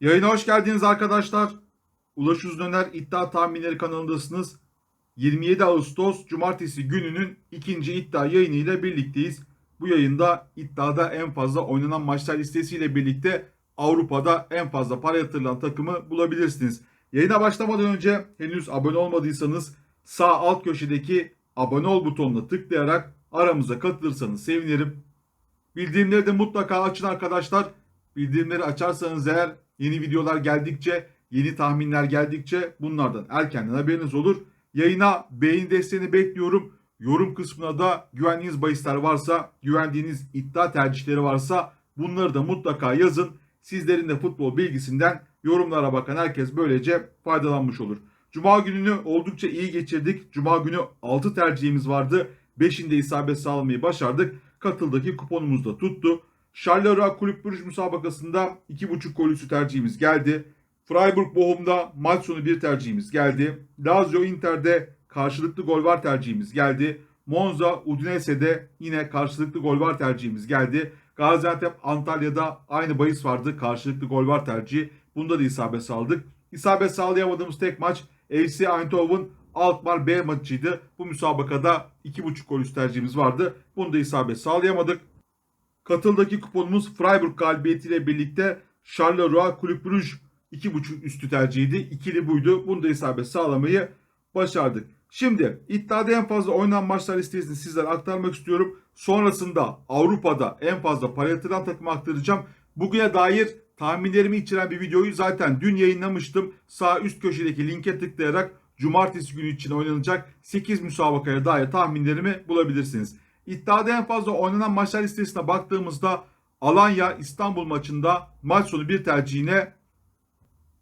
Yayına hoş geldiniz arkadaşlar. Ulaş Uzdöner İddia Tahminleri kanalındasınız. 27 Ağustos Cumartesi gününün ikinci iddia yayını ile birlikteyiz. Bu yayında iddiada en fazla oynanan maçlar listesiyle birlikte Avrupa'da en fazla para yatırılan takımı bulabilirsiniz. Yayına başlamadan önce henüz abone olmadıysanız sağ alt köşedeki abone ol butonuna tıklayarak aramıza katılırsanız sevinirim. Bildirimleri de mutlaka açın arkadaşlar. Bildirimleri açarsanız eğer yeni videolar geldikçe, yeni tahminler geldikçe bunlardan erkenden haberiniz olur. Yayına beğeni desteğini bekliyorum. Yorum kısmına da güvendiğiniz bahisler varsa, güvendiğiniz iddia tercihleri varsa bunları da mutlaka yazın. Sizlerin de futbol bilgisinden yorumlara bakan herkes böylece faydalanmış olur. Cuma gününü oldukça iyi geçirdik. Cuma günü 6 tercihimiz vardı. 5'inde isabet sağlamayı başardık. Katıldaki kuponumuz da tuttu. Charleroi Kulüp Brüj müsabakasında 2.5 gol üstü tercihimiz geldi. Freiburg Bochum'da maç sonu bir tercihimiz geldi. Lazio Inter'de karşılıklı gol var tercihimiz geldi. Monza Udinese'de yine karşılıklı gol var tercihimiz geldi. Gaziantep Antalya'da aynı bahis vardı. Karşılıklı gol var tercihi. Bunda da isabet sağladık. İsabet sağlayamadığımız tek maç FC Eindhoven Alkmaar B maçıydı. Bu müsabakada 2.5 gol üst tercihimiz vardı. Bunda isabet sağlayamadık. Katıldaki kuponumuz Freiburg galibiyetiyle birlikte Charleroi Kulüp Brugge 2.5 üstü tercihiydi. İkili buydu. Bunda isabet sağlamayı başardık. Şimdi iddiada en fazla oynanan maçlar listesini sizlere aktarmak istiyorum. Sonrasında Avrupa'da en fazla para yatıran takımı aktaracağım. Bugüne dair tahminlerimi içeren bir videoyu zaten dün yayınlamıştım. Sağ üst köşedeki linke tıklayarak cumartesi günü için oynanacak 8 müsabakaya dair tahminlerimi bulabilirsiniz. İddiada en fazla oynanan maçlar listesine baktığımızda Alanya İstanbul maçında maç sonu bir tercihine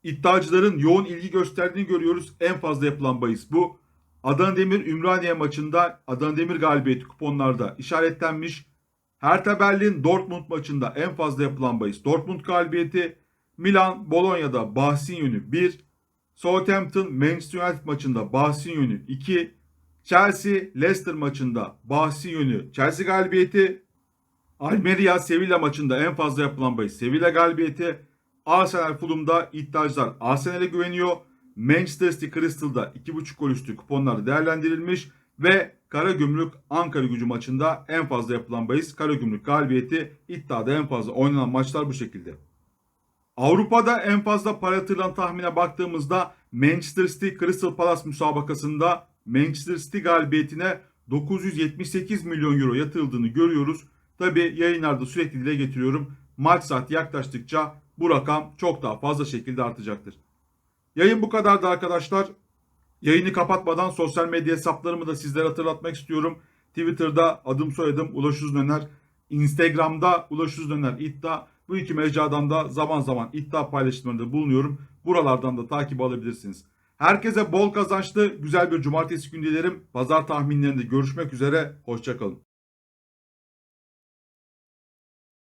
iddiacıların yoğun ilgi gösterdiğini görüyoruz. En fazla yapılan bahis bu. Adana Demir Ümraniye maçında Adana Demir galibiyeti kuponlarda işaretlenmiş. Hertha Berlin Dortmund maçında en fazla yapılan bahis Dortmund galibiyeti. Milan Bologna'da bahsin yönü 1. Southampton Manchester United maçında bahsin yönü 2. Chelsea Leicester maçında bahsin yönü Chelsea galibiyeti. Almeria Sevilla maçında en fazla yapılan bahis Sevilla galibiyeti. Arsenal Fulham'da iddiacılar Arsenal'e güveniyor. Manchester City Crystal'da 2.5 gol üstü kuponlar değerlendirilmiş ve Karagümrük Ankara gücü maçında en fazla yapılan bahis Karagümrük galibiyeti iddiada en fazla oynanan maçlar bu şekilde. Avrupa'da en fazla para yatırılan tahmine baktığımızda Manchester City Crystal Palace müsabakasında Manchester City galibiyetine 978 milyon euro yatırıldığını görüyoruz. Tabi yayınlarda sürekli dile getiriyorum. Maç saati yaklaştıkça bu rakam çok daha fazla şekilde artacaktır. Yayın bu kadardı arkadaşlar. Yayını kapatmadan sosyal medya hesaplarımı da sizlere hatırlatmak istiyorum. Twitter'da adım soyadım Ulaş Uzdöner. Instagram'da Ulaş Uzdöner iddia. Bu iki mecradan da zaman zaman iddia paylaşımlarında bulunuyorum. Buralardan da takip alabilirsiniz. Herkese bol kazançlı güzel bir cumartesi günü dilerim. Pazar tahminlerinde görüşmek üzere. Hoşçakalın.